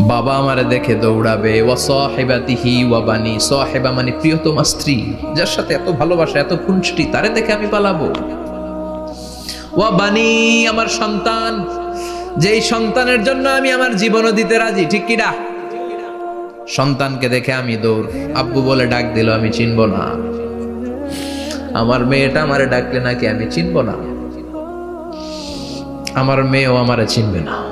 বাবা আমারে দেখে দৌড়াবে, ওয়া সাহেবাতিহি ওয়া বানি সাহেবা মানে প্রিয়তমা স্ত্রী, যার সাথে এত ভালোবাসা, এত খুনষ্টি তারে দেখে আমি পালাবো। ওয়া বানি আমার সন্তান, যেই সন্তানের জন্য আমি আমার জীবনও দিতে রাজি, ঠিক কিনা? সন্তানকে দেখে আমি দৌড়, আব্বু বলে ডাক দিল, আমি চিনব না। আমার মেয়েটা আমারে ডাকলে নাকি আমি চিনব না? আমার মেয়েও আমারে চিনবে না।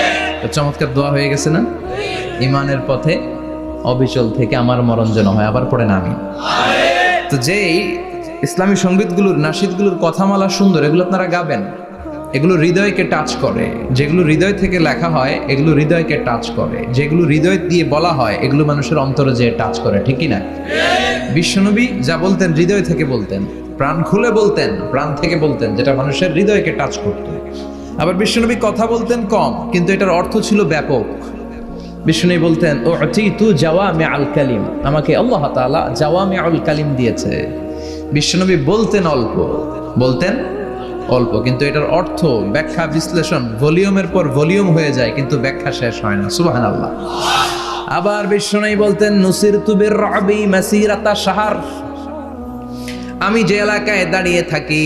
চমৎকার দোয়া হয়ে গেছে না? ইমানের পথে অবিচল থেকে আমার মরণ যেন হয়, আবার পড়েন আমি। তো যেই ইসলামী সঙ্গীতগুলোর নাসিদগুলোর কথামালা সুন্দর, এগুলো আপনারা গাবেন। এগুলো হৃদয়কে টাচ করে। যেগুলো হৃদয় থেকে লেখা হয়, এগুলো হৃদয়কে টাচ করে। যেগুলো হৃদয় দিয়ে বলা হয়, এগুলো মানুষের অন্তরে যে টাচ করে ঠিকই না? বিশ্বনবী যা বলতেন, হৃদয় থেকে বলতেন, প্রাণ খুলে বলতেন, প্রাণ থেকে বলতেন, যেটা মানুষের হৃদয়কে টাচ করত। আবার বিশ্বনবী কথা বলতেন কম, কিন্তু এটার অর্থ ছিল ব্যাপক। বিষ্ণু বলতেন ও তু জাওয়ামে আল কালিম। আমাকে আল্লাহ তাআলা জাওয়ামে আল কালিম দিয়েছে। বিশ্বনবী বলতেন অল্প বলতেন অল্প, কিন্তু এটার অর্থ ব্যাখ্যা, বিশ্লেষণ, ভলিউমের পর ভলিউম হয়ে যায়, কিন্তু ব্যাখ্যা শেষ হয় না। সুবাহান আল্লাহ আবার বিষ্ণু বলতেন নুসির তুবের রবি মাসিরাতা সাহার আমি যে এলাকায় দাঁড়িয়ে থাকি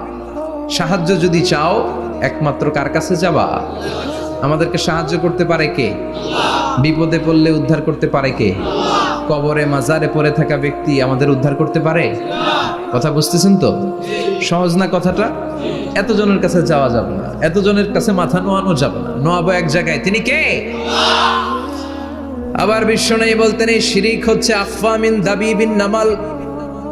সাহায্য যদি চাও, একমাত্র কার কাছে যাবা? আমাদেরকে সাহায্য করতে পারে কে? বিপদে পড়লে উদ্ধার করতে পারে কে? কবরে, মাজারে পড়ে থাকা ব্যক্তি আমাদের উদ্ধার করতে পারে? কথা বুঝতেছেন তো? সহজ না কথাটা? এতজনের কাছে যাওয়া যাবে না। এতজনের কাছে মাথা নোয়ানো যাবে না। নোয়াবো এক জায়গায়। তিনি কে? আবার বিশ্ব নেই বলতেন, এই শিরিক হচ্ছে আফামিন দাবি বিন নামাল।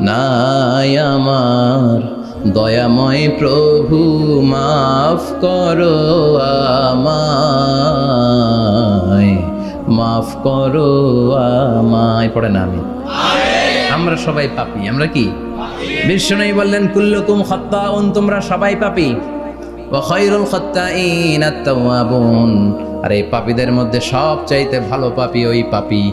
নাই আমার। দয়াময় প্রভু, মাফ করো আমায়। মাফ করো আমায়। পড়ে না আমি আমরা সবাই পাপি, আমরা কি? বিষ্ণু বললেন, কুল্লুকুম খত্তাউন তোমরা সবাই পাপি। খৈরুল খত্তাইন আত্তাওয়াবুন। আর এই পাপীদের মধ্যে সব চাইতে ভালো পাপি ওই পাপি।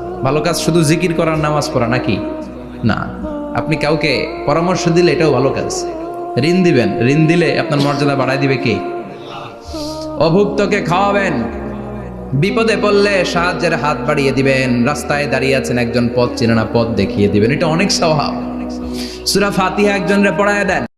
ভালো কাজ শুধু জিকির করার নামাজ পড়া নাকি? না। আপনি কাউকে পরামর্শ দিলে এটাও ভালো কাজ। ঋণ দিবেন। ঋণ দিলে আপনার মর্যাদা বাড়ায় দিবে কে? অভুক্তকে খাওয়াবেন। বিপদে পড়লে সাহায্যের হাত বাড়িয়ে দিবেন। রাস্তায় দাঁড়িয়ে আছেন একজন পথ চেনে পথ দেখিয়ে দিবেন। এটা অনেক স্বভাব। সুরা ফাতিহা একজনরে পড়ায় দেন।